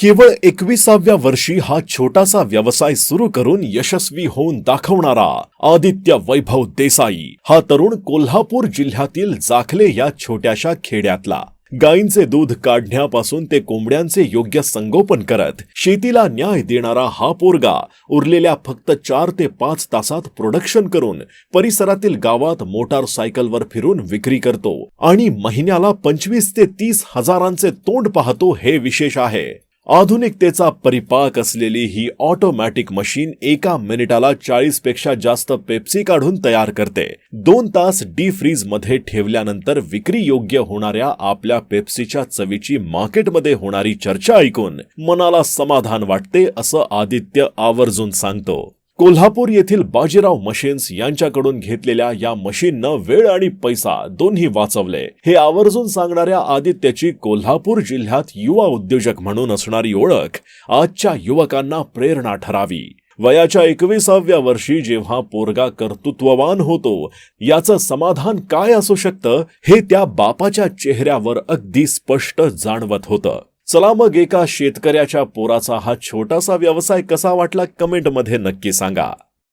केवळ एकविसाव्या वर्षी हा छोटासा व्यवसाय सुरू करून यशस्वी होऊन दाखवणारा आदित्य वैभव देसाई हा तरुण कोल्हापूर जिल्ह्यातील जाखले या छोट्याशा खेड्यातला. गायींचे दूध काढण्यापासून ते कोंबड्यांचे योग्य संगोपन करत शेतीला न्याय देणारा हा पोरगा उरलेल्या फक्त चार ते पाच तासात प्रोडक्शन करून परिसरातील गावात मोटारसायकलवर फिरून विक्री करतो आणि महिन्याला पंचवीस ते तीस हजारांचे तोंड पाहतो हे विशेष आहे. आधुनिकतेचा परिपाक असलेली ही ऑटोमॅटिक मशीन एका मिनिटाला चाळीसपेक्षा जास्त पेप्सी काढून तयार करते. दोन तास डी फ्रीजमध्ये ठेवल्यानंतर विक्री योग्य होणाऱ्या आपल्या पेप्सीच्या चवीची मार्केटमध्ये होणारी चर्चा ऐकून मनाला समाधान वाटते असं आदित्य आवर्जून सांगतो. कोल्हापूर येथील बाजीराव मशीन्स यांच्याकडून घेतलेल्या या मशीननं वेळ आणि पैसा दोन्ही वाचवले. हे आवर्जून सांगणाऱ्या आदित्यची कोल्हापूर जिल्ह्यात युवा उद्योजक म्हणून असणारी ओळख आजच्या युवकांना प्रेरणा ठरावी. वयाच्या एकविसाव्या वर्षी जेव्हा पोरगा कर्तृत्ववान होतो याचं समाधान काय असू शकतं हे त्या बापाच्या चेहऱ्यावर अगदी स्पष्ट जाणवत होतं. चला मग एका शेतकऱ्याच्या पोराचा हा छोटासा व्यवसाय कसा वाटला कमेंटमध्ये नक्की सांगा.